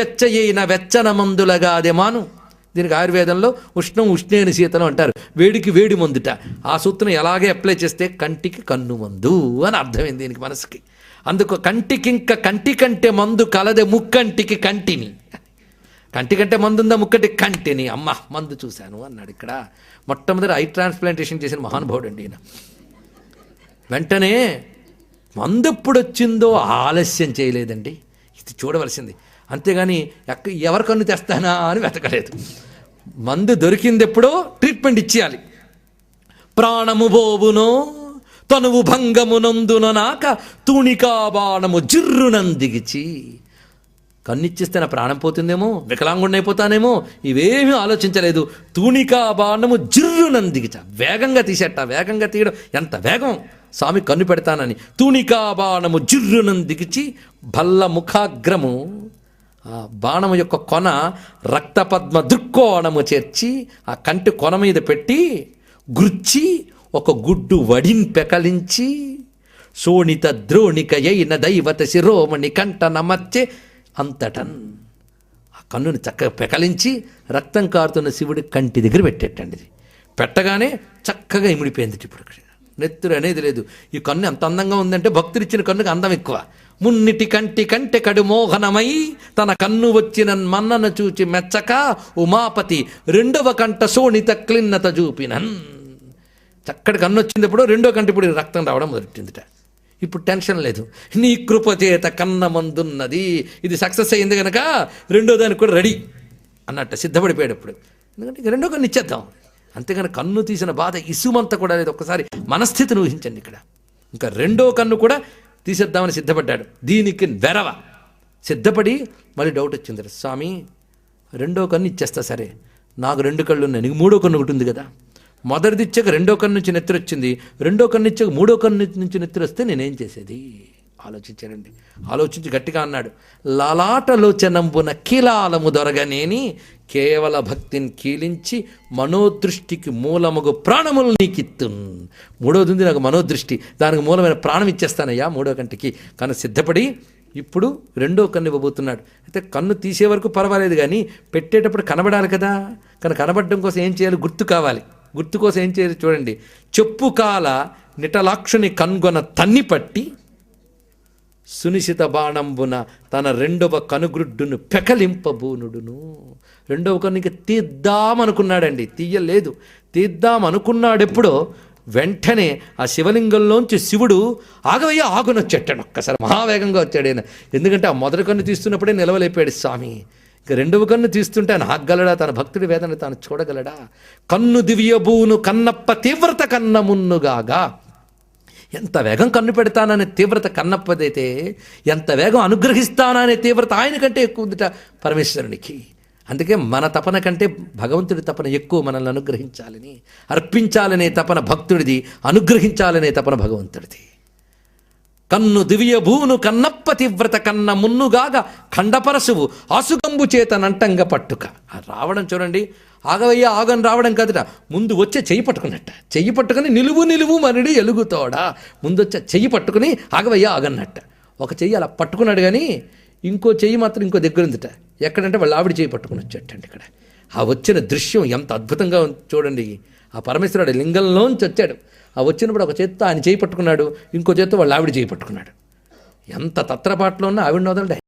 వెచ్చయైన వెచ్చన మందులగా అదేమాను దీనికి ఆయుర్వేదంలో ఉష్ణం ఉష్ణేని శీతలం అంటారు. వేడికి వేడి మందుట. ఆ సూత్రం ఎలాగే అప్లై చేస్తే కంటికి కన్ను మందు అని అర్థమైంది దీనికి మనసుకి. అందుకు కంటికి ఇంకా కంటి కంటే మందు కలదే ముక్కంటికి కంటిని. కంటి కంటే మందు ఉందా ముక్కటి? కంటిని. అమ్మ మందు చూశాను అన్నాడు ఇక్కడ. మొట్టమొదటి ఐ ట్రాన్స్ప్లాంటేషన్ చేసిన మహానుభావుడు అండి ఈయన. వెంటనే మందు ఎప్పుడు వచ్చిందో ఆలస్యం చేయలేదండి. ఇది చూడవలసింది. అంతేగాని ఎక్క ఎవరి కన్ను తెస్తానా అని వెతకలేదు. మందు దొరికింది ఎప్పుడో ట్రీట్మెంట్ ఇచ్చేయాలి. ప్రాణము బోవునో తనువు భంగమునందున నాక తూణికా బాణము జిర్రునందిగిచి కన్నిచ్చిస్తే నా ప్రాణం పోతుందేమో వికలాంగుడిని అయిపోతానేమో ఇవేమీ ఆలోచించలేదు. తూణికా బాణము జిర్రునందిగిచ వేగంగా తీసేట వేగంగా తీయడం ఎంత వేగం? స్వామి కన్ను పెడతానని. తూణికా బాణము జిర్రునందిగిచి భల్ల ముఖాగ్రము బాణము యొక్క కొన రక్తపద్మ దృక్కోణము చేర్చి ఆ కంటి కొన మీద పెట్టి గుర్చి ఒక గుడ్డు వడిని పెకలించి శోణిత ద్రోణికయైన దైవత శిరోమణి కంట నమచ్చే అంతటన్. ఆ కన్నుని చక్కగా పెకలించి రక్తం కారుతున్న శివుడి కంటి దగ్గర పెట్టేటండి ఇది. పెట్టగానే చక్కగా ఇమిడిపోయింది ఇప్పుడు ఇక్కడ నెత్తురు అనేది లేదు. ఈ కన్ను ఎంత అందంగా ఉందంటే భక్తులు ఇచ్చిన కన్నుకి అందం ఎక్కువ. మున్నిటి కంటి కంటె కడు మోహనమై తన కన్ను వచ్చిన మన్నను చూచి మెచ్చక ఉమాపతి రెండవ కంట సోణిత క్లిన్నత చూపినన్. చక్కటి కన్ను వచ్చినప్పుడు రెండో కంటి ఇప్పుడు రక్తం రావడం మొదలెట్టిందిట. ఇప్పుడు టెన్షన్ లేదు. నీ కృప చేత కన్న మందున్నది. ఇది సక్సెస్ అయింది కనుక రెండో దానికి కూడా రెడీ అన్నట్టు సిద్ధపడిపోయాడు ఇప్పుడు. ఎందుకంటే ఇక రెండో కన్ను ఇచ్చేద్దాం. అంతేగాని కన్ను తీసిన బాధ ఇసుమంతా కూడా లేదు. ఒక్కసారి మనస్థితిని ఊహించండి ఇక్కడ. ఇంకా రెండో కన్ను కూడా తీసేద్దామని సిద్ధపడ్డాడు. దీనికి వెరవ. సిద్ధపడి మళ్ళీ డౌట్ వచ్చింది. స్వామి రెండో కన్ను ఇచ్చేస్తా సరే. నాకు రెండు కళ్ళు ఉన్నాయి. నీకు మూడో కన్ను ఒకటి ఉంది కదా. మొదటిది ఇచ్చాక రెండో కన్ను నుంచి నెత్తురు వచ్చింది రెండో కన్ను ఇచ్చాక మూడో కన్ను నుంచి నెత్తురు వస్తే నేనేం చేసేది? ఆలోచించానండి ఆలోచించి గట్టిగా అన్నాడు లలాటలోచనంబున కీలాలము దొరగనేని కేవల భక్తిని కీలించి మనోదృష్టికి మూలముగు ప్రాణములు నీకిత్తు మూడోది ఉంది నాకు మనోదృష్టి దానికి మూలమైన ప్రాణం ఇచ్చేస్తానయ్యా. మూడో కంటికి కానీ సిద్ధపడి ఇప్పుడు రెండో కన్ను ఇవ్వబోతున్నాడు. అయితే కన్ను తీసే వరకు పర్వాలేదు కానీ పెట్టేటప్పుడు కనబడాలి కదా. కానీ కనబడడం కోసం ఏం చేయాలి? గుర్తు కావాలి. గుర్తు కోసం ఏం చేయాలి చూడండి. చెప్పు కాల నిటలాక్షుని కనుగొన తన్ని పట్టి సునిశిత బాణంబున తన రెండవ కనుగ్రుడ్డును పెకలింపబూనుడును. రెండవ కన్నుకి తీద్దామనుకున్నాడండి తీయలేదు. తీద్దామనుకున్నాడు ఎప్పుడో వెంటనే ఆ శివలింగంలోంచి శివుడు ఆగవయ్య ఆగునొచ్చేటాడు ఒక్కసారి మహావేగంగా వచ్చాడు ఆయన ఎందుకంటే ఆ మొదటి కన్ను తీస్తున్నప్పుడే నిలవలేపాడు స్వామి. ఇక రెండవ కన్ను తీస్తుంటే ఆయన ఆగలడా తన భక్తుడి వేదన తాను చూడగలడా? కన్ను దివ్యబూను కన్నప్ప తీవ్రత కన్నమున్నుగాగా ఎంత వేగం కన్ను పెడతాననే తీవ్రత కన్నప్పదైతే ఎంత వేగం అనుగ్రహిస్తాననే తీవ్రత ఆయన కంటే ఎక్కువ ఉందిట పరమేశ్వరునికి. అందుకే మన తపన కంటే భగవంతుడి తపన ఎక్కువ మనల్ని అనుగ్రహించాలని అర్పించాలనే తపన భక్తుడిది అనుగ్రహించాలనే తపన భగవంతుడిది. కన్ను దివ్యభూను కన్నప్ప తీవ్రత కన్న మున్నుగాగా ఖండపరశువు ఆసుగంబు చేత నంటంగా పట్టుక. రావడం చూడండి. ఆగవయ్య ఆగని రావడం కదట ముందు వచ్చే చెయ్యి పట్టుకున్నట్ట. చెయ్యి పట్టుకుని నిలువు నిలువు మనుడి ఎలుగుతోడా. ముందు వచ్చే చెయ్యి పట్టుకుని ఆగవయ్య ఆగన్నట్ట. ఒక చెయ్యి అలా పట్టుకున్నాడు కానీ ఇంకో చెయ్యి మాత్రం ఇంకో దగ్గర ఉందిట ఎక్కడంటే వాళ్ళు ఆవిడ చేయి పట్టుకుని వచ్చేటండి ఇక్కడ. ఆ వచ్చిన దృశ్యం ఎంత అద్భుతంగా చూడండి. ఆ పరమేశ్వరుడు లింగంలోంచి వచ్చాడు. ఆ వచ్చినప్పుడు ఒక చేత్తో ఆయన చేయి పట్టుకున్నాడు. ఇంకో చేత్తో వాళ్ళు ఆవిడ చేయి పట్టుకున్నాడు. ఎంత తత్రపాట్లో ఉన్నా ఆవిడ వదలడే